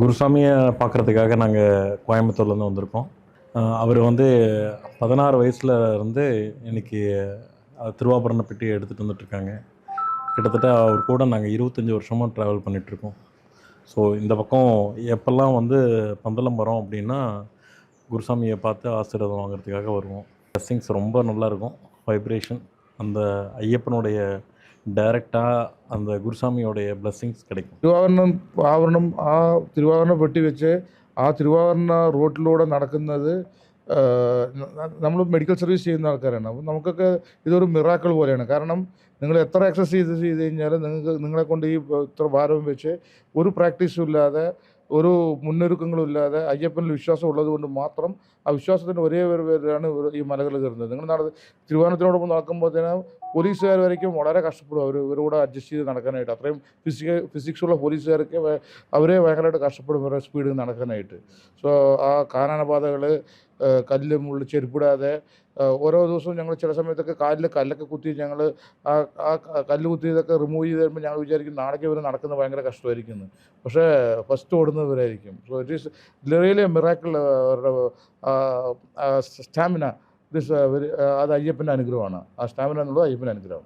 குருசாமியை பார்க்குறதுக்காக நாங்கள் கோயம்புத்தூர்லேருந்து வந்திருக்கோம். அவர் வந்து பதினாறு வயசில் இருந்து இன்னைக்கு திருவாபரண பெட்டியை எடுத்துகிட்டு வந்துட்டுருக்காங்க. கிட்டத்தட்ட அவர் கூட நாங்கள் இருபத்தஞ்சி வருஷமாக ட்ராவல் பண்ணிகிட்ருக்கோம் ஸோ இந்த பக்கம் எப்போல்லாம் வந்து பந்தளம் வரோம் அப்படின்னா குருசாமியை பார்த்து ஆசீர்வாதம் வாங்குறதுக்காக வருவோம். ட்ரெஸ்ஸிங்ஸ் ரொம்ப நல்லாயிருக்கும் வைப்ரேஷன் அந்த ஐயப்பனுடைய டைரெக்டாக அந்த குருசாமியோடைய blessings கிடைக்கும் തിരുവാഭരണം ആവരണം ആ തിരുവാഭരണ പെട്ടി വെച്ച് ആ തിരുവാഭരണ റോട്ടിലൂടെ നടക്കുന്നത് നമ്മൾ മെഡിക്കൽ സർവീസ് ചെയ്യുന്ന ആൾക്കാരാണ് അപ്പം നമുക്കൊക്കെ ഇതൊരു മിറാക്കൾ പോലെയാണ് കാരണം നിങ്ങൾ എത്ര എക്സസൈസ് ചെയ്ത് കഴിഞ്ഞാലും നിങ്ങൾക്ക് നിങ്ങളെ കൊണ്ട് ഈ ഇത്ര ഭാരവും വെച്ച് ഒരു പ്രാക്ടീസും ഇല്ലാതെ ഒരു മുന്നൊരുക്കങ്ങളും ഇല്ലാതെ അയ്യപ്പനിൽ വിശ്വാസം ഉള്ളത് കൊണ്ട് മാത്രം ആ വിശ്വാസത്തിന്റെ ഒരേ ഒരു പേരിലാണ് ഈ മലകൾ കയറുന്നത്. നിങ്ങൾ നട തിരുവനന്തപുരത്തിനോടൊപ്പം നടക്കുമ്പോഴത്തേനും പോലീസുകാർ വരയ്ക്കും വളരെ കഷ്ടപ്പെടും. അവർ ഇവരോട് അഡ്ജസ്റ്റ് ചെയ്ത് നടക്കാനായിട്ട്. അത്രയും ഫിസിക്ക ഫിസിക്സുള്ള പോലീസുകാർക്ക് വ- അവരെ ഭയങ്കരമായിട്ട് കഷ്ടപ്പെടും ഇവരുടെ സ്പീഡിൽ നടക്കാനായിട്ട്. സോ ആ കാനനപാതകൾ കല്ല് മുള്ളി ചെരുപ്പിടാതെ ഓരോ ദിവസവും ഞങ്ങൾ ചില സമയത്തൊക്കെ കാലിൽ കല്ലൊക്കെ കുത്തി ഞങ്ങൾ ആ ആ കല്ല് കുത്തിയതൊക്കെ റിമൂവ് ചെയ്ത് തരുമ്പോൾ ഞങ്ങൾ വിചാരിക്കും നാളേക്ക് ഇവർ നടക്കുന്നത് ഭയങ്കര കഷ്ടമായിരിക്കും. പക്ഷേ ഫസ്റ്റ് ഓടുന്നത് ഇവരായിരിക്കും so it is really miracle അവരുടെ സ്റ്റാമിന ദിസ് അത് അയ്യപ്പന്റെ അനുഗ്രഹമാണ്. ആ സ്റ്റാമിന എന്നുള്ളത് അയ്യപ്പന്റെ അനുഗ്രഹം.